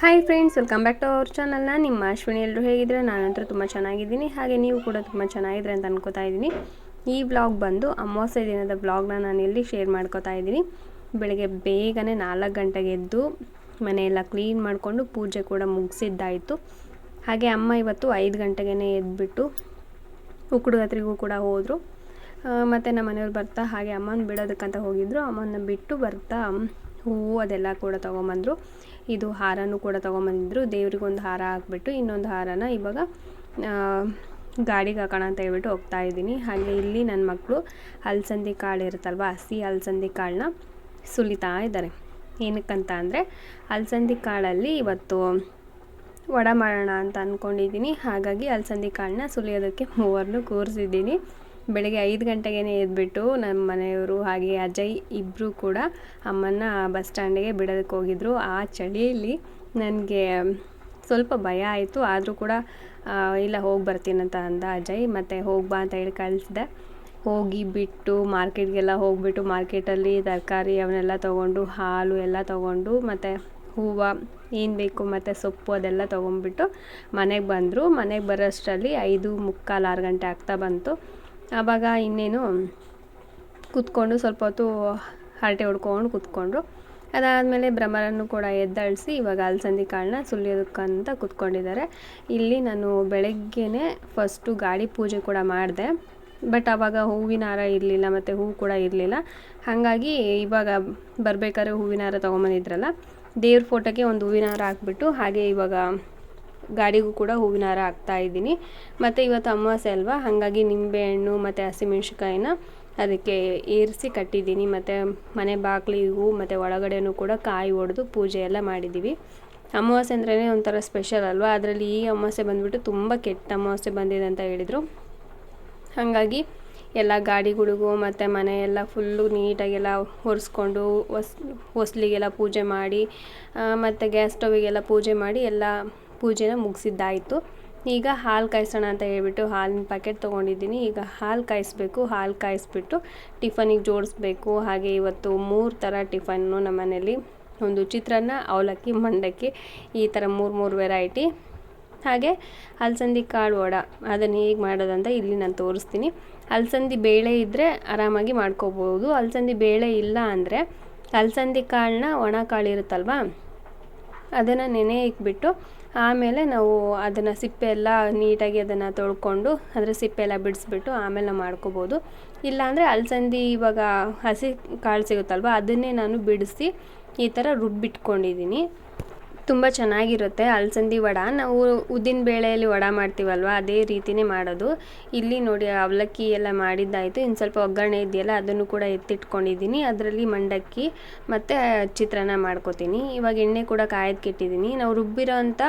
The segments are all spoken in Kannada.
Hi friends welcome back to our ಚಾನಲ್ನ ನಿಮ್ಮ ಅಶ್ವಿನಿ ಎಲ್ಲರೂ ಹೇಗಿದ್ರೆ? ನಾನಂತೂ ತುಂಬ ಚೆನ್ನಾಗಿದ್ದೀನಿ. ಹಾಗೆ ನೀವು ಕೂಡ ತುಂಬ ಚೆನ್ನಾಗಿದ್ರೆ ಅಂತ ಅನ್ಕೋತಾ ಇದ್ದೀನಿ. ಈ ಬ್ಲಾಗ್ ಬಂದು ಅಮಾವಾಸ್ಯೆ ದಿನದ ಬ್ಲಾಗ್ನ ನಾನು ಇಲ್ಲಿ ಶೇರ್ ಮಾಡ್ಕೋತಾ ಇದ್ದೀನಿ. ಬೆಳಗ್ಗೆ ಬೇಗನೆ ನಾಲ್ಕು ಗಂಟೆಗೆ ಎದ್ದು ಮನೆಯೆಲ್ಲ ಕ್ಲೀನ್ ಮಾಡಿಕೊಂಡು ಪೂಜೆ ಕೂಡ ಮುಗಿಸಿದ್ದಾಯಿತು. ಹಾಗೆ ಅಮ್ಮ ಇವತ್ತು ಐದು ಗಂಟೆಗೆ ಎದ್ಬಿಟ್ಟು ಉಕ್ಕುಡುಗತ್ರಿಗೂ ಕೂಡ ಹೋದರು. ಮತ್ತು ನಮ್ಮ ಮನೆಯವ್ರು ಬರ್ತಾ, ಹಾಗೆ ಅಮ್ಮನ ಬಿಡೋದಕ್ಕಂತ ಹೋಗಿದ್ದರು ಅಮ್ಮನ ಬಿಟ್ಟು ಬರ್ತಾ ಹೂವು ಅದೆಲ್ಲ ಕೂಡ ತೊಗೊಂಬಂದರು. ಇದು ಹಾರನೂ ಕೂಡ ತೊಗೊಂಬಂದಿದ್ರು. ದೇವ್ರಿಗೊಂದು ಹಾರ ಹಾಕ್ಬಿಟ್ಟು ಇನ್ನೊಂದು ಹಾರನ ಇವಾಗ ಗಾಡಿಗೆ ಹಾಕೋಣ ಅಂತ ಹೇಳ್ಬಿಟ್ಟು ಹೋಗ್ತಾ ಇದ್ದೀನಿ. ಹಾಗೆ ಇಲ್ಲಿ ನನ್ನ ಮಕ್ಕಳು ಅಲಸಂದಿ ಕಾಳು ಇರುತ್ತಲ್ವ, ಹಸಿ ಅಲಸಂದಿ ಕಾಳನ್ನ ಸುಲಿತಾ ಇದ್ದಾರೆ. ಏನಕ್ಕಂತ ಅಂದರೆ ಅಲಸಂದಿ ಕಾಳಲ್ಲಿ ಇವತ್ತು ವಡ ಮಾಡೋಣ ಅಂತ ಅಂದ್ಕೊಂಡಿದ್ದೀನಿ ಹಾಗಾಗಿ ಅಲಸಂದಿ ಕಾಳನ್ನ ಸುಲಿಯೋದಕ್ಕೆ ಮೂವರನ್ನು ಕೂರಿಸಿದ್ದೀನಿ. ಬೆಳಗ್ಗೆ ಐದು ಗಂಟೆಗೇ ಎದ್ಬಿಟ್ಟು ನಮ್ಮ ಮನೆಯವರು ಹಾಗೆ ಅಜಯ್ ಇಬ್ಬರು ಕೂಡ ಅಮ್ಮನ ಬಸ್ ಸ್ಟ್ಯಾಂಡಿಗೆ ಬಿಡೋದಕ್ಕೆ ಹೋಗಿದ್ರು. ಆ ಚಳಿಯಲ್ಲಿ ನನಗೆ ಸ್ವಲ್ಪ ಭಯ ಆಯಿತು. ಆದರೂ ಕೂಡ ಇಲ್ಲ ಹೋಗಿ ಬರ್ತೀನಂತ ಅಂದ ಅಜಯ್. ಮತ್ತು ಹೋಗ್ಬಾ ಅಂತ ಹೇಳಿ ಕಳಿಸಿದೆ. ಹೋಗಿ ಬಿಟ್ಟು ಮಾರ್ಕೆಟ್ಗೆಲ್ಲ ಹೋಗಿಬಿಟ್ಟು ಮಾರ್ಕೆಟಲ್ಲಿ ತರಕಾರಿ ಅವನ್ನೆಲ್ಲ ತೊಗೊಂಡು, ಹಾಲು ಎಲ್ಲ ತೊಗೊಂಡು, ಮತ್ತು ಹೂವು ಏನು ಬೇಕು ಮತ್ತು ಸೊಪ್ಪು ಅದೆಲ್ಲ ತೊಗೊಂಡ್ಬಿಟ್ಟು ಮನೆಗೆ ಬಂದರು. ಮನೆಗೆ ಬರೋಷ್ಟರಲ್ಲಿ ಐದು ಮುಕ್ಕಾಲು ಆರು ಗಂಟೆ ಆಗ್ತಾ ಬಂತು. ಆವಾಗ ಇನ್ನೇನು ಕೂತ್ಕೊಂಡು ಸ್ವಲ್ಪ ಹೊತ್ತು ಹರಟೆ ಹೊಡ್ಕೊಂಡು ಕೂತ್ಕೊಂಡ್ರು. ಅದಾದಮೇಲೆ ಭ್ರಮರನ್ನು ಕೂಡ ಎದ್ದಳಿಸಿ ಇವಾಗ ಅಲಸಂದಿ ಕಾಳನ್ನ ಸುಲಿಯೋದಕ್ಕಂತ ಕೂತ್ಕೊಂಡಿದ್ದಾರೆ. ಇಲ್ಲಿ ನಾನು ಬೆಳಗ್ಗೆನೇ ಫಸ್ಟು ಗಾಡಿ ಪೂಜೆ ಕೂಡ ಮಾಡಿದೆ. ಬಟ್ ಆವಾಗ ಹೂವಿನ ಹಾರ ಇರಲಿಲ್ಲ ಮತ್ತು ಹೂವು ಕೂಡ ಇರಲಿಲ್ಲ. ಹಾಗಾಗಿ ಇವಾಗ ಬರಬೇಕಾದ್ರೆ ಹೂವಿನ ಹಾರ ತೊಗೊಂಬಂದಿದ್ರಲ್ಲ, ದೇವ್ರ ಫೋಟೋಗೆ ಒಂದು ಹೂವಿನ ಹಾರ ಹಾಕ್ಬಿಟ್ಟು ಹಾಗೆ ಇವಾಗ ಗಾಡಿಗೂ ಕೂಡ ಹೂವಿನ ಹಾರ ಹಾಕ್ತಾ ಇದ್ದೀನಿ. ಮತ್ತು ಇವತ್ತು ಅಮಾವಾಸ್ಯೆ ಅಲ್ವಾ? ಹಾಗಾಗಿ ನಿಂಬೆಹಣ್ಣು ಮತ್ತು ಹಸಿಮೆಣ್ಸಿಕಾಯಿನ ಅದಕ್ಕೆ ಏರಿಸಿ ಕಟ್ಟಿದ್ದೀನಿ. ಮತ್ತು ಮನೆ ಬಾಗಿಲಿಗೂ ಮತ್ತು ಒಳಗಡೆನೂ ಕೂಡ ಕಾಯಿ ಒಡೆದು ಪೂಜೆ ಎಲ್ಲ ಮಾಡಿದ್ದೀವಿ. ಅಮಾವಾಸ್ಯೆ ಅಂದ್ರೇ ಒಂಥರ ಸ್ಪೆಷಲ್ ಅಲ್ವಾ? ಅದರಲ್ಲಿ ಈ ಅಮಾವಾಸ್ಯೆ ಬಂದುಬಿಟ್ಟು ತುಂಬ ಕೆಟ್ಟ ಅಮಾವಾಸ್ಯೆ ಬಂದಿದೆ ಅಂತ ಹೇಳಿದರು. ಹಾಗಾಗಿ ಎಲ್ಲ ಗಾಡಿಗಳಿಗೂ ಮತ್ತು ಮನೆಯೆಲ್ಲ ಫುಲ್ಲು ನೀಟಾಗೆಲ್ಲ ಒರೆಸ್ಕೊಂಡು ಹೊಸ್, ಹೊಸ್ಲಿಗೆಲ್ಲ ಪೂಜೆ ಮಾಡಿ ಮತ್ತು ಗ್ಯಾಸ್ ಸ್ಟವಿಗೆಲ್ಲ ಪೂಜೆ ಮಾಡಿ ಎಲ್ಲ ಪೂಜೆನ ಮುಗಿಸಿದ್ದಾಯಿತು. ಈಗ ಹಾಲು ಕಾಯಿಸೋಣ ಅಂತ ಹೇಳ್ಬಿಟ್ಟು ಹಾಲಿನ ಪ್ಯಾಕೆಟ್ ತೊಗೊಂಡಿದ್ದೀನಿ. ಈಗ ಹಾಲು ಕಾಯಿಸ್ಬೇಕು, ಹಾಲು ಕಾಯಿಸ್ಬಿಟ್ಟು ಟಿಫನಿಗೆ ಜೋಡಿಸ್ಬೇಕು. ಹಾಗೆ ಇವತ್ತು ಮೂರು ಥರ ಟಿಫನ್ನು ನಮ್ಮ ಮನೇಲಿ ಒಂದು ಚಿತ್ರಾನ್ನ, ಅವಲಕ್ಕಿ, ಮಂಡಕ್ಕಿ, ಈ ಥರ ಮೂರು ಮೂರು ವೆರೈಟಿ ಹಾಗೆ ಅಲಸಂದಿ ಕಾಳು ವಡ. ಅದನ್ನು ಹೇಗೆ ಮಾಡೋದಂತ ಇಲ್ಲಿ ನಾನು ತೋರಿಸ್ತೀನಿ. ಅಲಸಂದಿ ಬೇಳೆ ಇದ್ದರೆ ಆರಾಮಾಗಿ ಮಾಡ್ಕೋಬೋದು. ಅಲಸಂದಿ ಬೇಳೆ ಇಲ್ಲ ಅಂದರೆ ಅಲಸಂದಿ ಕಾಳನ್ನ ಒಣ ಕಾಳು ಇರುತ್ತಲ್ವ, ಅದನ್ನು ನೆನೆ ಇಕ್ಬಿಟ್ಟು ಆಮೇಲೆ ನಾವು ಅದನ್ನು ಸಿಪ್ಪೆ ಎಲ್ಲ ನೀಟಾಗಿ ಅದನ್ನು ತೊಳ್ಕೊಂಡು ಅದರ ಸಿಪ್ಪೆ ಎಲ್ಲ ಬಿಡಿಸ್ಬಿಟ್ಟು ಆಮೇಲೆ ನಾವು ಮಾಡ್ಕೋಬೋದು. ಇಲ್ಲಾಂದರೆ ಅಲಸಂದಿ ಇವಾಗ ಹಸಿ ಕಾಳು ಸಿಗುತ್ತಲ್ವ, ಅದನ್ನೇ ನಾನು ಬಿಡಿಸಿ ಈ ಥರ ರುಬ್ಬಿಟ್ಕೊಂಡಿದ್ದೀನಿ. ತುಂಬ ಚೆನ್ನಾಗಿರುತ್ತೆ ಅಲಸಂದಿ ವಡ. ನಾವು ಉದ್ದಿನ ಬೇಳೆಯಲ್ಲಿ ವಡ ಮಾಡ್ತೀವಲ್ವ, ಅದೇ ರೀತಿನೇ ಮಾಡೋದು. ಇಲ್ಲಿ ನೋಡಿ, ಅವಲಕ್ಕಿ ಎಲ್ಲ ಮಾಡಿದ್ದಾಯಿತು. ಇನ್ನು ಸ್ವಲ್ಪ ಒಗ್ಗರಣೆ ಇದೆಯಲ್ಲ, ಅದನ್ನು ಕೂಡ ಎತ್ತಿಟ್ಕೊಂಡಿದ್ದೀನಿ. ಅದರಲ್ಲಿ ಮಂಡಕ್ಕಿ ಮತ್ತು ಚಿತ್ರಾನ್ನ ಮಾಡ್ಕೋತೀನಿ. ಇವಾಗ ಎಣ್ಣೆ ಕೂಡ ಕಾಯೋದಕ್ಕಿಟ್ಟಿದ್ದೀನಿ ನಾವು ರುಬ್ಬಿರೋ ಅಂಥ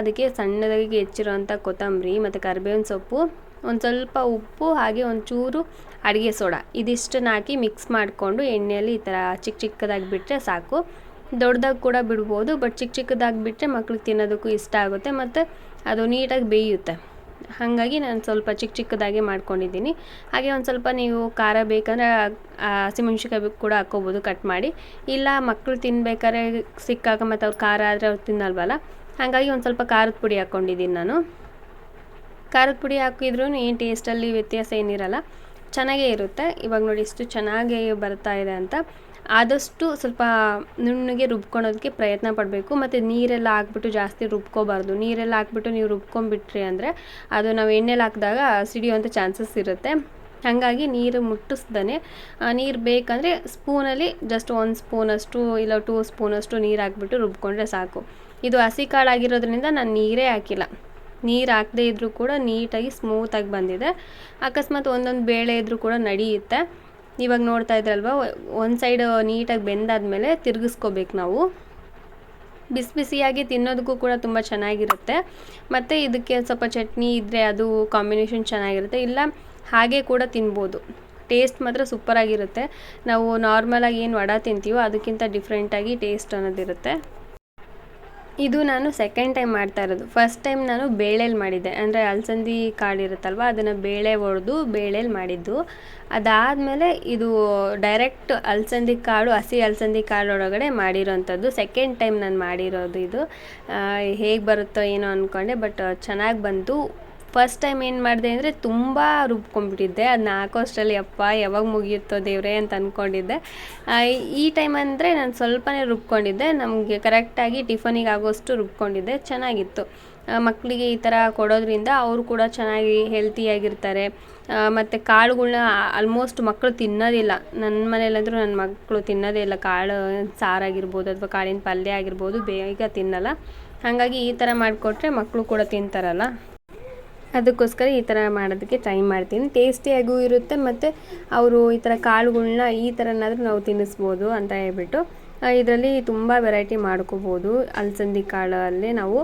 ಅದಕ್ಕೆ ಸಣ್ಣದಾಗಿ ಹೆಚ್ಚಿರೋಂಥ ಕೊತ್ತಂಬರಿ ಮತ್ತು ಕರಿಬೇವಿನ ಸೊಪ್ಪು, ಒಂದು ಸ್ವಲ್ಪ ಉಪ್ಪು, ಹಾಗೆ ಒಂಚೂರು ಅಡುಗೆ ಸೋಡಾ. ಇದಿಷ್ಟನ್ನು ಹಾಕಿ ಮಿಕ್ಸ್ ಮಾಡಿಕೊಂಡು ಎಣ್ಣೆಯಲ್ಲಿ ಈ ಥರ ಚಿಕ್ಕ ಚಿಕ್ಕದಾಗಿ ಬಿಟ್ಟರೆ ಸಾಕು. ದೊಡ್ಡದಾಗಿ ಕೂಡ ಬಿಡ್ಬೋದು ಬಟ್ ಚಿಕ್ಕ ಚಿಕ್ಕದಾಗಿ ಬಿಟ್ಟರೆ ಮಕ್ಳಿಗೆ ತಿನ್ನೋದಕ್ಕೂ ಇಷ್ಟ ಆಗುತ್ತೆ ಮತ್ತು ಅದು ನೀಟಾಗಿ ಬೇಯುತ್ತೆ. ಹಾಗಾಗಿ ನಾನು ಸ್ವಲ್ಪ ಚಿಕ್ಕ ಚಿಕ್ಕದಾಗಿ ಮಾಡ್ಕೊಂಡಿದ್ದೀನಿ. ಹಾಗೆ ಒಂದು ಸ್ವಲ್ಪ ನೀವು ಖಾರ ಬೇಕಂದರೆ ಹಸಿಮೆಣ್ಸಿಕಾಯಿ ಕೂಡ ಹಾಕ್ಕೋಬೋದು ಕಟ್ ಮಾಡಿ. ಇಲ್ಲ ಮಕ್ಕಳು ತಿನ್ಬೇಕಾದ್ರೆ ಸಿಕ್ಕಾಗ ಮತ್ತು ಅವ್ರು ಖಾರ ಆದರೆ ಅವ್ರು ತಿನ್ನಲ್ವಲ್ಲ? ಹಾಗಾಗಿ ಒಂದು ಸ್ವಲ್ಪ ಖಾರದ ಪುಡಿ ಹಾಕ್ಕೊಂಡಿದ್ದೀನಿ ನಾನು. ಖಾರದ ಪುಡಿ ಹಾಕಿದ್ರೂ ಏನು ಟೇಸ್ಟಲ್ಲಿ ವ್ಯತ್ಯಾಸ ಏನಿರಲ್ಲ, ಚೆನ್ನಾಗೇ ಇರುತ್ತೆ. ಇವಾಗ ನೋಡಿ ಇಷ್ಟು ಚೆನ್ನಾಗಿ ಬರ್ತಾ ಇದೆ ಅಂತ. ಆದಷ್ಟು ಸ್ವಲ್ಪ ನುಣ್ಣಗೆ ರುಬ್ಕೊಳೋದಕ್ಕೆ ಪ್ರಯತ್ನ ಪಡಬೇಕು. ಮತ್ತು ನೀರೆಲ್ಲ ಹಾಕ್ಬಿಟ್ಟು ಜಾಸ್ತಿ ರುಬ್ಕೋಬಾರ್ದು. ನೀರೆಲ್ಲ ಹಾಕ್ಬಿಟ್ಟು ನೀವು ರುಬ್ಕೊಂಬಿಟ್ರಿ ಅಂದರೆ ಅದು ನಾವು ಎಣ್ಣೆಲಿ ಹಾಕಿದಾಗ ಸಿಡಿಯುವಂಥ ಚಾನ್ಸಸ್ ಇರುತ್ತೆ. ಹಾಗಾಗಿ ನೀರು ಮುಟ್ಟಿಸ್ದೇ ನೀರು ಬೇಕಂದರೆ ಸ್ಪೂನಲ್ಲಿ ಜಸ್ಟ್ ಒಂದು ಸ್ಪೂನಷ್ಟು ಇಲ್ಲ ಟೂ ಸ್ಪೂನಷ್ಟು ನೀರು ಹಾಕ್ಬಿಟ್ಟು ರುಬ್ಕೊಂಡ್ರೆ ಸಾಕು. ಇದು ಹಸಿ ಕಾಳಾಗಿರೋದ್ರಿಂದ ನಾನು ನೀರೇ ಹಾಕಿಲ್ಲ. ನೀರು ಹಾಕದೇ ಇದ್ದರೂ ಕೂಡ ನೀಟಾಗಿ ಸ್ಮೂತಾಗಿ ಬಂದಿದೆ. ಅಕಸ್ಮಾತ್ ಒಂದೊಂದು ಬೇಳೆ ಇದ್ದರೂ ಕೂಡ ನಡೆಯುತ್ತೆ. ಇವಾಗ ನೋಡ್ತಾ ಇದ್ರಲ್ವ, ಒಂದು ಸೈಡ್ ನೀಟಾಗಿ ಬೆಂದಾದ್ಮೇಲೆ ತಿರುಗಿಸ್ಕೋಬೇಕು ನಾವು. ಬಿಸಿ ಬಿಸಿಯಾಗಿ ತಿನ್ನೋದಕ್ಕೂ ಕೂಡ ತುಂಬ ಚೆನ್ನಾಗಿರುತ್ತೆ. ಮತ್ತು ಇದಕ್ಕೆ ಸ್ವಲ್ಪ ಚಟ್ನಿ ಇದ್ದರೆ ಅದು ಕಾಂಬಿನೇಷನ್ ಚೆನ್ನಾಗಿರುತ್ತೆ. ಇಲ್ಲ, ಹಾಗೆ ಕೂಡ ತಿನ್ಬೋದು. ಟೇಸ್ಟ್ ಮಾತ್ರ ಸೂಪರಾಗಿರುತ್ತೆ ನಾವು ನಾರ್ಮಲಾಗಿ ಏನು ವಡ ತಿಂತೀವೋ ಅದಕ್ಕಿಂತ ಡಿಫ್ರೆಂಟಾಗಿ ಟೇಸ್ಟ್ ಅನ್ನೋದಿರುತ್ತೆ. ಇದು ನಾನು ಸೆಕೆಂಡ್ ಟೈಮ್ ಮಾಡ್ತಾ ಇರೋದು. ಫಸ್ಟ್ ಟೈಮ್ ನಾನು ಬೇಳೆಲಿ ಮಾಡಿದ್ದೆ. ಅಂದರೆ ಅಲಸಂದಿ ಇರುತ್ತಲ್ವ, ಅದನ್ನು ಬೇಳೆ ಒಡೆದು ಬೇಳೆಲಿ ಮಾಡಿದ್ದು. ಅದಾದಮೇಲೆ ಇದು ಡೈರೆಕ್ಟ್ ಅಲಸಂದಿ ಕಾಳು, ಹಸಿ ಅಲಸಂದಿ ಕಾಳು ಒಳಗಡೆ ಮಾಡಿರೋವಂಥದ್ದು ಸೆಕೆಂಡ್ ಟೈಮ್ ನಾನು ಮಾಡಿರೋದು ಇದು. ಹೇಗೆ ಬರುತ್ತೋ ಏನೋ ಅಂದ್ಕೊಂಡೆ ಬಟ್ ಚೆನ್ನಾಗಿ ಬಂತು. ಫಸ್ಟ್ ಟೈಮ್ ಏನು ಮಾಡಿದೆ ಅಂದರೆ ತುಂಬ ರುಬ್ಕೊಂಡ್ಬಿಟ್ಟಿದ್ದೆ. ಅದನ್ನ ಹಾಕೋಷ್ಟರಲ್ಲಿ ಅಪ್ಪ ಯಾವಾಗ ಮುಗಿಯುತ್ತೋ ದೇವರೇ ಅಂತ ಅಂದ್ಕೊಂಡಿದ್ದೆ ಈ ಟೈಮ್ ಅಂದರೆ ನಾನು ಸ್ವಲ್ಪನೇ ರುಬ್ಕೊಂಡಿದ್ದೆ. ನಮಗೆ ಕರೆಕ್ಟಾಗಿ ಟಿಫನಿಗೆ ಆಗೋಷ್ಟು ರುಬ್ಕೊಂಡಿದ್ದೆ. ಚೆನ್ನಾಗಿತ್ತು. ಮಕ್ಕಳಿಗೆ ಈ ಥರ ಕೊಡೋದ್ರಿಂದ ಅವರು ಕೂಡ ಚೆನ್ನಾಗಿ ಹೆಲ್ತಿಯಾಗಿರ್ತಾರೆ ಮತ್ತು ಕಾಳುಗಳ್ನ ಆಲ್ಮೋಸ್ಟ್ ಮಕ್ಕಳು ತಿನ್ನೋದಿಲ್ಲ. ನನ್ನ ಮನೇಲಂದರೂ ನನ್ನ ಮಕ್ಕಳು ತಿನ್ನೋದೇ ಇಲ್ಲ. ಕಾಳು ಸಾರಾಗಿರ್ಬೋದು ಅಥವಾ ಕಾಳಿನ ಪಲ್ಯ ಆಗಿರ್ಬೋದು, ಬೇಗ ತಿನ್ನಲ್ಲ. ಹಾಗಾಗಿ ಈ ಥರ ಮಾಡಿಕೊಟ್ರೆ ಮಕ್ಕಳು ಕೂಡ ತಿಂತಾರಲ್ಲ? ಅದಕ್ಕೋಸ್ಕರ ಈ ಥರ ಮಾಡೋದಕ್ಕೆ ಟ್ರೈ ಮಾಡ್ತೀನಿ. ಟೇಸ್ಟಿಯಾಗೂ ಇರುತ್ತೆ ಮತ್ತು ಅವರು ಈ ಥರ ಕಾಳುಗಳ್ನ ಈ ಥರನಾದರೂ ನಾವು ತಿನ್ನಿಸ್ಬೋದು ಅಂತ ಹೇಳ್ಬಿಟ್ಟು ಇದರಲ್ಲಿ ತುಂಬ ವೆರೈಟಿ ಮಾಡ್ಕೋಬೋದು. ಅಲಸಂದಿ ಕಾಳಲ್ಲೇ ನಾವು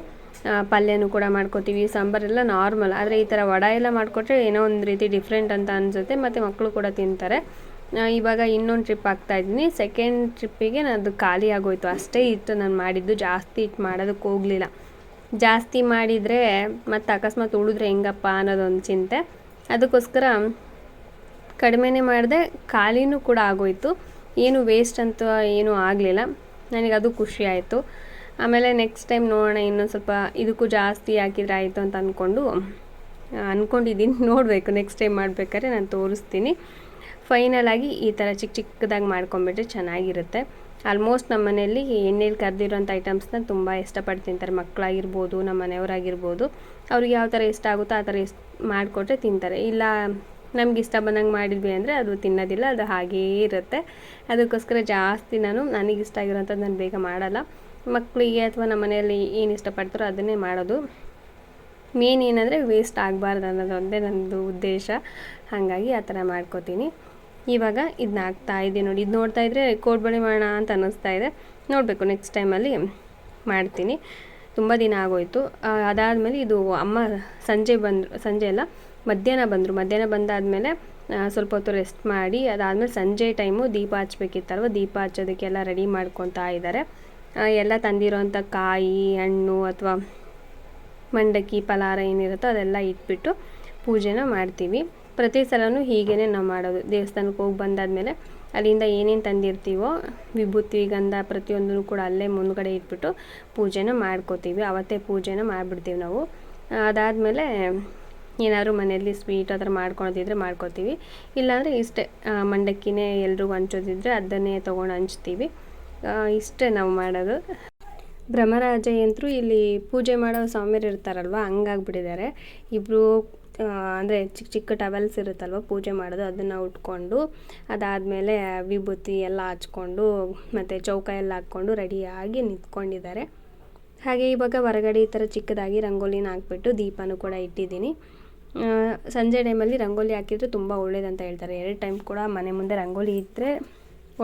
ಪಲ್ಯನೂ ಕೂಡ ಮಾಡ್ಕೋತೀವಿ, ಸಾಂಬಾರೆಲ್ಲ ನಾರ್ಮಲ್ ಆದರೆ ಈ ಥರ ವಡ ಎಲ್ಲ ಮಾಡಿಕೊಟ್ರೆ ಏನೋ ಒಂದು ರೀತಿ ಡಿಫ್ರೆಂಟ್ ಅಂತ ಅನಿಸುತ್ತೆ, ಮತ್ತು ಮಕ್ಕಳು ಕೂಡ ತಿಂತಾರೆ. ಇವಾಗ ಇನ್ನೊಂದು ಟ್ರಿಪ್ ಇದ್ದೀನಿ. ಸೆಕೆಂಡ್ ಟ್ರಿಪ್ಪಿಗೆ ಅದು ಖಾಲಿ ಆಗೋಯ್ತು. ಅಷ್ಟೇ ಇತ್ತು. ನಾನು ಮಾಡಿದ್ದು ಜಾಸ್ತಿ ಇಟ್ಟು ಮಾಡೋದಕ್ಕೆ ಹೋಗಲಿಲ್ಲ. ಜಾಸ್ತಿ ಮಾಡಿದರೆ ಮತ್ತು ಅಕಸ್ಮಾತ್ ಉಳಿದ್ರೆ ಹೆಂಗಪ್ಪ ಅನ್ನೋದೊಂದು ಚಿಂತೆ. ಅದಕ್ಕೋಸ್ಕರ ಕಡಿಮೆನೇ ಮಾಡಿದೆ ಖಾಲಿನೂ ಕೂಡ ಆಗೋಯ್ತು. ಏನು ವೇಸ್ಟ್ ಅಂತ ಏನೂ ಆಗಲಿಲ್ಲ. ನನಗೆ ಅದು ಖುಷಿ ಆಯಿತು. ಆಮೇಲೆ ನೆಕ್ಸ್ಟ್ ಟೈಮ್ ನೋಡೋಣ, ಇನ್ನೊಂದು ಸ್ವಲ್ಪ ಇದಕ್ಕೂ ಜಾಸ್ತಿ ಹಾಕಿದ್ರೆ ಆಯಿತು ಅಂತ ಅಂದ್ಕೊಂಡು ಅಂದ್ಕೊಂಡಿದ್ದೀನಿ ನೋಡಬೇಕು ನೆಕ್ಸ್ಟ್ ಟೈಮ್ ಮಾಡಬೇಕಾದ್ರೆ ನಾನು ತೋರಿಸ್ತೀನಿ. ಫೈನಲ್ ಆಗಿ ಈ ಥರ ಚಿಕ್ಕ ಚಿಕ್ಕದಾಗಿ ಮಾಡ್ಕೊಂಬಿಟ್ರೆ ಚೆನ್ನಾಗಿರುತ್ತೆ. ಆಲ್ಮೋಸ್ಟ್ ನಮ್ಮ ಮನೆಯಲ್ಲಿ ಎಣ್ಣೆಲಿ ಕರೆದಿರೋಂಥ ಐಟಮ್ಸ್ನ ತುಂಬ ಇಷ್ಟಪಟ್ಟು ತಿಂತಾರೆ. ಮಕ್ಕಳಾಗಿರ್ಬೋದು ನಮ್ಮ ಮನೆಯವರಾಗಿರ್ಬೋದು. ಅವ್ರಿಗೆ ಯಾವ ಥರ ಇಷ್ಟ ಆಗುತ್ತೋ ಆ ಥರ ಇಷ್ಟ ಮಾಡಿಕೊಟ್ರೆ ತಿಂತಾರೆ. ಇಲ್ಲ, ನಮ್ಗೆ ಇಷ್ಟ ಬಂದಂಗೆ ಮಾಡಿದ್ವಿ ಅಂದರೆ ಅದು ತಿನ್ನೋದಿಲ್ಲ, ಅದು ಹಾಗೇ ಇರುತ್ತೆ. ಅದಕ್ಕೋಸ್ಕರ ಜಾಸ್ತಿ ನಾನು ನನಗೆ ಇಷ್ಟ ಆಗಿರೋಂಥದ್ದು ನಾನು ಬೇಗ ಮಾಡಲ್ಲ. ಮಕ್ಕಳಿಗೆ ಅಥವಾ ನಮ್ಮ ಮನೆಯಲ್ಲಿ ಏನು ಇಷ್ಟಪಡ್ತಾರೋ ಅದನ್ನೇ ಮಾಡೋದು. ಮೇನ್ ಏನಂದರೆ ವೇಸ್ಟ್ ಆಗಬಾರ್ದು ಅನ್ನೋದೊಂದೇ ನನ್ನದು ಉದ್ದೇಶ. ಹಾಗಾಗಿ ಆ ಥರ ಮಾಡ್ಕೋತೀನಿ. ಇವಾಗ ಇದನ್ನ ಹಾಕ್ತಾ ಇದೆ ನೋಡಿ. ಇದು ನೋಡ್ತಾ ಇದ್ದರೆ ಕೋಡ್ಬಳೆ ಮಾಡೋಣ ಅಂತ ಅನ್ನಿಸ್ತಾ ಇದೆ. ನೋಡಬೇಕು ನೆಕ್ಸ್ಟ್ ಟೈಮಲ್ಲಿ ಮಾಡ್ತೀನಿ. ತುಂಬ ದಿನ ಆಗೋಯ್ತು. ಅದಾದಮೇಲೆ ಇದು ಅಮ್ಮ ಸಂಜೆ ಬಂದರು, ಸಂಜೆ ಎಲ್ಲ ಮಧ್ಯಾಹ್ನ ಬಂದರು. ಮಧ್ಯಾಹ್ನ ಬಂದಾದಮೇಲೆ ಸ್ವಲ್ಪ ಹೊತ್ತು ರೆಸ್ಟ್ ಮಾಡಿ, ಅದಾದಮೇಲೆ ಸಂಜೆ ಟೈಮು ದೀಪ ಹಚ್ಬೇಕಿತ್ತಲ್ವ? ದೀಪ ಹಚ್ಚೋದಕ್ಕೆಲ್ಲ ರೆಡಿ ಮಾಡ್ಕೊತಾ ಇದ್ದಾರೆ ಎಲ್ಲ ತಂದಿರೋಂಥ ಕಾಯಿ, ಹಣ್ಣು ಅಥವಾ ಮಂಡಕ್ಕಿ, ಫಲಾರ ಏನಿರುತ್ತೋ ಅದೆಲ್ಲ ಇಟ್ಬಿಟ್ಟು ಪೂಜೆನ ಮಾಡ್ತೀವಿ. ಪ್ರತಿ ಸಲವೂ ಹೀಗೇ ನಾವು ಮಾಡೋದು. ದೇವಸ್ಥಾನಕ್ಕೆ ಹೋಗಿ ಬಂದಾದಮೇಲೆ ಅಲ್ಲಿಂದ ಏನೇನು ತಂದಿರ್ತೀವೋ ವಿಭೂತಿ, ಗಂಧ ಪ್ರತಿಯೊಂದನ್ನು ಕೂಡ ಅಲ್ಲೇ ಮುಂದ್ಗಡೆ ಇಟ್ಬಿಟ್ಟು ಪೂಜೆನ ಮಾಡ್ಕೋತೀವಿ. ಅವತ್ತೇ ಪೂಜೆನ ಮಾಡಿಬಿಡ್ತೀವಿ ನಾವು. ಅದಾದಮೇಲೆ ಏನಾದರೂ ಮನೆಯಲ್ಲಿ ಸ್ವೀಟ್ ಆ ಥರ ಮಾಡ್ಕೊಳೋದಿದ್ರೆ ಮಾಡ್ಕೋತೀವಿ. ಇಲ್ಲಾಂದರೆ ಇಷ್ಟೇ ಮಂಡಕ್ಕಿನೇ ಎಲ್ಲರಿಗೂ ಹಂಚೋದಿದ್ರೆ ಅದನ್ನೇ ತೊಗೊಂಡು ಹಂಚ್ತೀವಿ. ಇಷ್ಟೇ ನಾವು ಮಾಡೋದು. ಭ್ರಮರಾಜಯಂತ್ರು ಇಲ್ಲಿ ಪೂಜೆ ಮಾಡೋ ಸ್ವಾಮಿಯರು ಇರ್ತಾರಲ್ವ, ಹಂಗಾಗ್ಬಿಟ್ಟಿದ್ದಾರೆ. ಇಬ್ಬರು ಅಂದರೆ ಚಿಕ್ಕ ಚಿಕ್ಕ ಟವೆಲ್ಸ್ ಇರುತ್ತಲ್ವ ಪೂಜೆ ಮಾಡೋದು ಅದನ್ನು ಉಟ್ಕೊಂಡು ಅದಾದಮೇಲೆ ವಿಭೂತಿ ಎಲ್ಲ ಹಚ್ಕೊಂಡು ಮತ್ತು ಚೌಕ ಎಲ್ಲ ಹಾಕ್ಕೊಂಡು ರೆಡಿಯಾಗಿ ನಿಂತ್ಕೊಂಡಿದ್ದಾರೆ. ಹಾಗೆ ಇವಾಗ ಹೊರಗಡೆ ಈ ಥರ ಚಿಕ್ಕದಾಗಿ ರಂಗೋಲಿನ ಹಾಕ್ಬಿಟ್ಟು ದೀಪನೂ ಕೂಡ ಇಟ್ಟಿದ್ದೀನಿ. ಸಂಜೆ ಟೈಮಲ್ಲಿ ರಂಗೋಲಿ ಹಾಕಿದರೆ ತುಂಬ ಒಳ್ಳೇದಂತ ಹೇಳ್ತಾರೆ. ಎರಡು ಟೈಮ್ ಕೂಡ ಮನೆ ಮುಂದೆ ರಂಗೋಲಿ ಇದ್ದರೆ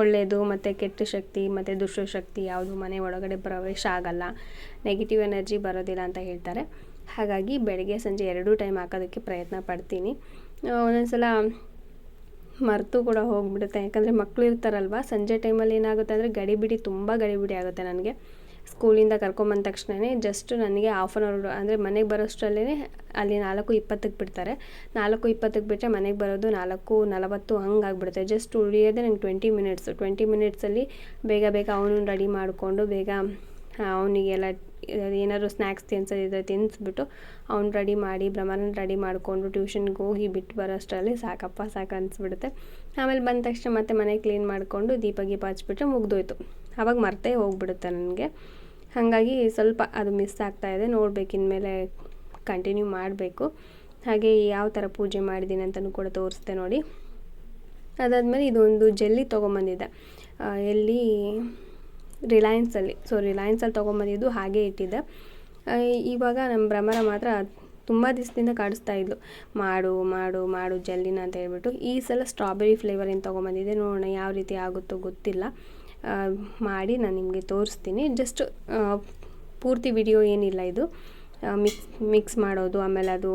ಒಳ್ಳೆಯದು ಮತ್ತು ಕೆಟ್ಟ ಶಕ್ತಿ, ಮತ್ತು ದುಷ್ಟ ಶಕ್ತಿ ಯಾವುದು ಮನೆ ಒಳಗಡೆ ಪ್ರವೇಶ ಆಗಲ್ಲ ನೆಗೆಟಿವ್ ಎನರ್ಜಿ ಬರೋದಿಲ್ಲ ಅಂತ ಹೇಳ್ತಾರೆ. ಹಾಗಾಗಿ ಬೆಳಗ್ಗೆ ಸಂಜೆ ಎರಡೂ ಟೈಮ್ ಹಾಕೋದಕ್ಕೆ ಪ್ರಯತ್ನ ಪಡ್ತೀನಿ. ಒಂದೊಂದು ಸಲ ಮರೆತು ಕೂಡ ಹೋಗಿಬಿಡುತ್ತೆ. ಯಾಕಂದರೆ ಮಕ್ಕಳು ಇರ್ತಾರಲ್ವ, ಸಂಜೆ ಟೈಮಲ್ಲಿ ಏನಾಗುತ್ತೆ ಅಂದರೆ ಗಡಿಬಿಡಿ ತುಂಬ ಗಡಿಬಿಡಿ ಆಗುತ್ತೆ ನನಗೆ. ಸ್ಕೂಲಿಂದ ಕರ್ಕೊಂಬಂದ ತಕ್ಷಣವೇ ಜಸ್ಟ್ ನನಗೆ ಹಾಫ್ ಆನ್ ಅವರ್ ಅಂದರೆ ಮನೆಗೆ ಬರೋಷ್ಟರಲ್ಲೇ ಅಲ್ಲಿ ನಾಲ್ಕು ಇಪ್ಪತ್ತಕ್ಕೆ ಬಿಡ್ತಾರೆ. ನಾಲ್ಕು ಇಪ್ಪತ್ತಕ್ಕೆ ಬಿಟ್ಟರೆ ಮನೆಗೆ ಬರೋದು ನಾಲ್ಕು ನಲವತ್ತು ಹಂಗೆ ಆಗಿಬಿಡುತ್ತೆ ಜಸ್ಟ್ ಉಳಿಯೋದೇ ನಂಗೆ ಟ್ವೆಂಟಿ ಮಿನಿಟ್ಸು ಟ್ವೆಂಟಿ ಮಿನಿಟ್ಸಲ್ಲಿ ಬೇಗ ಬೇಗ ಅವನು ರೆಡಿ ಮಾಡಿಕೊಂಡು ಬೇಗ ಅವನಿಗೆಲ್ಲ ಏನಾದ್ರು ಸ್ನ್ಯಾಕ್ಸ್ ತಿನ್ಸೋದಿದ್ರೆ ತಿನ್ನಿಸ್ಬಿಟ್ಟು ಅವ್ನು ರೆಡಿ ಮಾಡಿ ಬ್ರಹ್ಮನ ರೆಡಿ ಮಾಡಿಕೊಂಡು ಟ್ಯೂಷನ್ಗೆ ಹೋಗಿ ಬಿಟ್ಟು ಬರೋಷ್ಟರಲ್ಲಿ ಸಾಕಪ್ಪ ಸಾಕು ಅನಿಸ್ಬಿಡುತ್ತೆ. ಆಮೇಲೆ ಬಂದ ತಕ್ಷಣ ಮತ್ತೆ ಮನೆ ಕ್ಲೀನ್ ಮಾಡಿಕೊಂಡು ದೀಪ ಗೀಪ ಹಚ್ಬಿಟ್ರೆ ಮುಗ್ದೋಯ್ತು. ಆವಾಗ ಮರ್ತೇ ಹೋಗ್ಬಿಡುತ್ತೆ ನನಗೆ. ಹಾಗಾಗಿ ಸ್ವಲ್ಪ ಅದು ಮಿಸ್ ಆಗ್ತಾಯಿದೆ ನೋಡ್ಬೇಕು ಇನ್ಮೇಲೆ ಕಂಟಿನ್ಯೂ ಮಾಡಬೇಕು. ಹಾಗೆ ಯಾವ ಥರ ಪೂಜೆ ಮಾಡಿದ್ದೀನಿ ಅಂತಲೂ ಕೂಡ ತೋರಿಸ್ದೆ ನೋಡಿ. ಅದಾದಮೇಲೆ ಇದೊಂದು ಜೆಲ್ಲಿ ತೊಗೊಂಬಂದಿದ್ದೆ. ಎಲ್ಲಿ ರಿಲಯನ್ಸಲ್ಲಿ. ಸೊ ರಿಲಯನ್ಸಲ್ಲಿ ತೊಗೊಂಬಂದಿದ್ದು ಹಾಗೆ ಇಟ್ಟಿದ್ದೆ. ಇವಾಗ ನಮ್ಮ ಭ್ರಮರ ಮಾತ್ರ ತುಂಬ ದಿವಸದಿಂದ ಕಾಡಿಸ್ತಾ ಇದ್ಲು. ಮಾಡು ಮಾಡು ಮಾಡು, ಜಲ್ಲಿನ ಅಂತ ಹೇಳ್ಬಿಟ್ಟು. ಈ ಸಲ ಸ್ಟ್ರಾಬೆರಿ ಫ್ಲೇವರಿಂದ ತೊಗೊಂಬಂದಿದ್ದೆ ನೋಡೋಣ ಯಾವ ರೀತಿ ಆಗುತ್ತೋ ಗೊತ್ತಿಲ್ಲ. ಮಾಡಿ ನಾನು ನಿಮಗೆ ತೋರಿಸ್ತೀನಿ. ಜಸ್ಟ್ ಪೂರ್ತಿ ವಿಡಿಯೋ ಏನಿಲ್ಲ ಇದು. ಮಿಕ್ಸ್ ಮಿಕ್ಸ್ ಮಾಡೋದು, ಆಮೇಲೆ ಅದು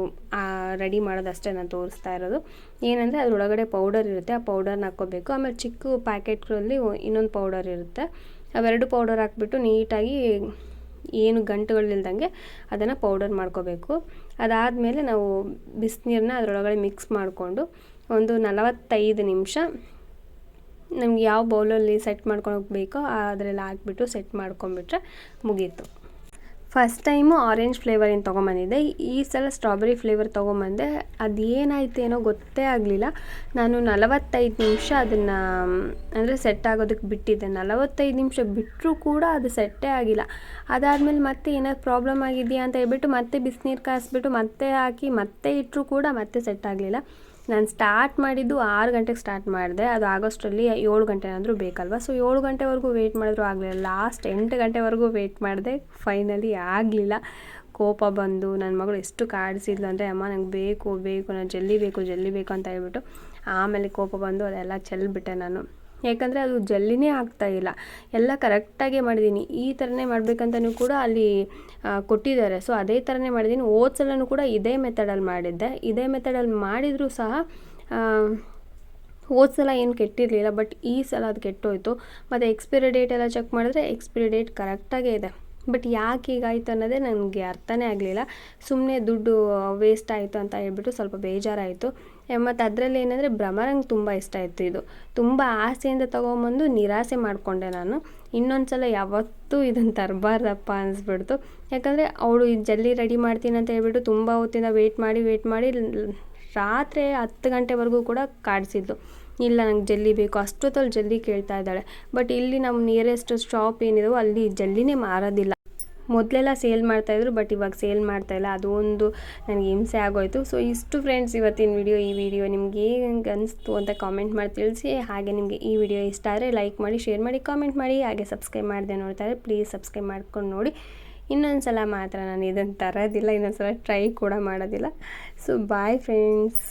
ರೆಡಿ ಮಾಡೋದು ಅಷ್ಟೇ ನಾನು ತೋರಿಸ್ತಾ ಇರೋದು. ಏನಂದರೆ ಅದರೊಳಗಡೆ ಪೌಡರ್ ಇರುತ್ತೆ. ಆ ಪೌಡರ್ನ ಹಾಕ್ಕೋಬೇಕು. ಆಮೇಲೆ ಚಿಕ್ಕ ಪ್ಯಾಕೆಟ್ಗಳಲ್ಲಿ ಇನ್ನೊಂದು ಪೌಡರ್ ಇರುತ್ತೆ. ಅವೆರಡು ಪೌಡರ್ ಹಾಕ್ಬಿಟ್ಟು ನೀಟಾಗಿ ಏನು ಗಂಟುಗಳಿಲ್ದಂಗೆ ಅದನ್ನು ಪೌಡರ್ ಮಾಡ್ಕೋಬೇಕು. ಅದಾದಮೇಲೆ ನಾವು ಬಿಸಿನೀರನ್ನ ಅದರೊಳಗಡೆ ಮಿಕ್ಸ್ ಮಾಡಿಕೊಂಡು ಒಂದು ನಲವತ್ತೈದು ನಿಮಿಷ ನಮ್ಗೆ ಯಾವ ಬೌಲಲ್ಲಿ ಸೆಟ್ ಮಾಡ್ಕೊಳಕ್ಕೆ ಬೇಕೋ ಅದರಲ್ಲಿ ಹಾಕ್ಬಿಟ್ಟು ಸೆಟ್ ಮಾಡ್ಕೊಂಬಿಟ್ರೆ ಮುಗೀತು. ಫಸ್ಟ್ ಟೈಮು ಆರೆಂಜ್ ಫ್ಲೇವರಿಂದ ತೊಗೊಂಬಂದಿದ್ದೆ. ಈ ಸಲ ಸ್ಟ್ರಾಬೆರಿ ಫ್ಲೇವರ್ ತೊಗೊಂಬಂದೆ. ಅದು ಏನಾಯ್ತು ಏನೋ ಗೊತ್ತೇ ಆಗಲಿಲ್ಲ. ನಾನು ನಲವತ್ತೈದು ನಿಮಿಷ ಅದನ್ನು, ಅಂದರೆ ಸೆಟ್ ಆಗೋದಕ್ಕೆ ಬಿಟ್ಟಿದ್ದೆ. ನಲವತ್ತೈದು ನಿಮಿಷ ಬಿಟ್ಟರೂ ಕೂಡ ಅದು ಸೆಟ್ಟೇ ಆಗಿಲ್ಲ. ಅದಾದಮೇಲೆ ಮತ್ತೆ ಏನಾದ್ರು ಪ್ರಾಬ್ಲಮ್ ಆಗಿದೆಯಾ ಅಂತ ಹೇಳ್ಬಿಟ್ಟು ಮತ್ತೆ ಬಿಸಿನೀರು ಕಾಯಿಸ್ಬಿಟ್ಟು ಮತ್ತೆ ಹಾಕಿ, ಮತ್ತೆ ಇಟ್ಟರೂ ಕೂಡ ಮತ್ತೆ ಸೆಟ್ ಆಗಲಿಲ್ಲ. ನಾನು ಸ್ಟಾರ್ಟ್ ಮಾಡಿದ್ದು ಆರು ಗಂಟೆಗೆ ಸ್ಟಾರ್ಟ್ ಮಾಡಿದೆ. ಅದು ಆಗೋಷ್ಟರಲ್ಲಿ ಏಳು ಗಂಟೆ ಏನಾದರೂ ಬೇಕಲ್ವ? ಸೊ ಏಳು ಗಂಟೆವರೆಗೂ ವೆಯ್ಟ್ ಮಾಡಿದ್ರು ಆಗಲಿಲ್ಲ. ಲಾಸ್ಟ್ ಎಂಟು ಗಂಟೆವರೆಗೂ ವೆಯ್ಟ್ ಮಾಡಿದೆ. ಫೈನಲಿ ಆಗಲಿಲ್ಲ. ಕೋಪ ಬಂದು ನನ್ನ ಮಗಳು ಎಷ್ಟು ಕಾಡಿಸಿದ್ಲು ಅಂದರೆ, ಅಮ್ಮ, ನಂಗೆ ಬೇಕು ಬೇಕು, ನಾನು ಜಲ್ಲಿ ಬೇಕು ಜಲ್ದಿ ಬೇಕು ಅಂತ ಹೇಳ್ಬಿಟ್ಟು ಆಮೇಲೆ ಕೋಪ ಬಂದು ಅದೆಲ್ಲ ಚೆಲ್ಬಿಟ್ಟೆ ನಾನು. ಯಾಕಂದರೆ ಅದು ಜಲ್ಲಿನೇ ಇಲ್ಲ. ಎಲ್ಲ ಕರೆಕ್ಟಾಗೇ ಮಾಡಿದ್ದೀನಿ ಈ ಥರನೇ ಮಾಡಬೇಕಂತನೂ ಕೂಡ ಅಲ್ಲಿ ಕೊಟ್ಟಿದ್ದಾರೆ. ಸೊ ಅದೇ ಥರನೇ ಮಾಡಿದ್ದೀನಿ ಹೋದ ಕೂಡ ಇದೇ ಮೆಥಡಲ್ಲಿ ಮಾಡಿದ್ದೆ. ಇದೇ ಮೆಥಡಲ್ಲಿ ಮಾಡಿದರೂ ಸಹ ಹೋದ ಸಲ ಏನು ಕೆಟ್ಟಿರಲಿಲ್ಲ ಬಟ್ ಈ ಸಲ ಅದು ಕೆಟ್ಟೋಯ್ತು. ಮತ್ತು ಎಕ್ಸ್ಪೈರಿ ಡೇಟ್ ಎಲ್ಲ ಚೆಕ್ ಮಾಡಿದ್ರೆ ಎಕ್ಸ್ಪೈರಿ ಡೇಟ್ ಕರೆಕ್ಟಾಗೇ ಇದೆ. ಬಟ್ ಯಾಕೆ ಹೀಗಾಯ್ತು ಅನ್ನೋದೇ ನನಗೆ ಅರ್ಥನೇ ಆಗಲಿಲ್ಲ. ಸುಮ್ಮನೆ ದುಡ್ಡು ವೇಸ್ಟ್ ಆಯಿತು ಅಂತ ಹೇಳ್ಬಿಟ್ಟು ಸ್ವಲ್ಪ ಬೇಜಾರಾಯಿತು. ಮತ್ತು ಅದರಲ್ಲಿ ಏನಂದರೆ ಭ್ರಮರಂಗೆ ತುಂಬ ಇಷ್ಟ ಇತ್ತು ಇದು. ತುಂಬ ಆಸೆಯಿಂದ ತೊಗೊಂಬಂದು ನಿರಾಸೆ ಮಾಡಿಕೊಂಡೆ ನಾನು. ಇನ್ನೊಂದು ಸಲ ಯಾವತ್ತೂ ಇದನ್ನು ತರಬಾರ್ದಪ್ಪ ಅನಿಸ್ಬಿಡ್ತು. ಯಾಕಂದರೆ ಅವಳು ಇದು ಜಲ್ದಿ ರೆಡಿ ಮಾಡ್ತೀನಿ ಅಂತ ಹೇಳ್ಬಿಟ್ಟು ತುಂಬ ಹೊತ್ತಿಂದ ವೆಯ್ಟ್ ಮಾಡಿ ವೆಯ್ಟ್ ಮಾಡಿ ರಾತ್ರಿ ಹತ್ತು ಗಂಟೆವರೆಗೂ ಕೂಡ ಕಾಡಿಸಿದ್ದು. ಇಲ್ಲ, ನಂಗೆ ಜಲ್ದಿ ಬೇಕು. ಅಷ್ಟೊತ್ತಲ್ಲಿ ಜಲ್ದಿ ಕೇಳ್ತಾ ಇದ್ದಾಳೆ. ಬಟ್ ಇಲ್ಲಿ ನಮ್ಮ ನಿಯರೆಸ್ಟ್ ಶಾಪ್ ಏನಿದೆವೋ ಅಲ್ಲಿ ಜಲ್ದಿನೇ ಮಾರೋದಿಲ್ಲ. ಮೊದಲೆಲ್ಲ ಸೇಲ್ ಮಾಡ್ತಾಯಿದ್ರು ಬಟ್ ಇವಾಗ ಸೇಲ್ ಮಾಡ್ತಾಯಿಲ್ಲ ಅದು ಒಂದು ನನಗೆ ಹಿಂಸೆ ಆಗೋಯಿತು. ಸೊ ಇಷ್ಟು ಫ್ರೆಂಡ್ಸ್ ಇವತ್ತಿನ ವಿಡಿಯೋ ಈ ವಿಡಿಯೋ ನಿಮ್ಗೆ ಹೇಗೆ ಅನಿಸ್ತು ಅಂತ ಕಾಮೆಂಟ್ ಮಾಡಿ ತಿಳಿಸಿ. ಹಾಗೆ ನಿಮಗೆ ಈ ವಿಡಿಯೋ ಇಷ್ಟ ಆದರೆ ಲೈಕ್ ಮಾಡಿ ಶೇರ್ ಮಾಡಿ ಕಾಮೆಂಟ್ ಮಾಡಿ. ಹಾಗೆ ಸಬ್ಸ್ಕ್ರೈಬ್ ಮಾಡಿದೆ ನೋಡ್ತಾರೆ ಪ್ಲೀಸ್ ಸಬ್ಸ್ಕ್ರೈಬ್ ಮಾಡ್ಕೊಂಡು ನೋಡಿ. ಇನ್ನೊಂದು ಸಲ ಮಾತ್ರ ನಾನು ಇದನ್ನು ತರೋದಿಲ್ಲ ಇನ್ನೊಂದು ಸಲ ಟ್ರೈ ಕೂಡ ಮಾಡೋದಿಲ್ಲ. So bye friends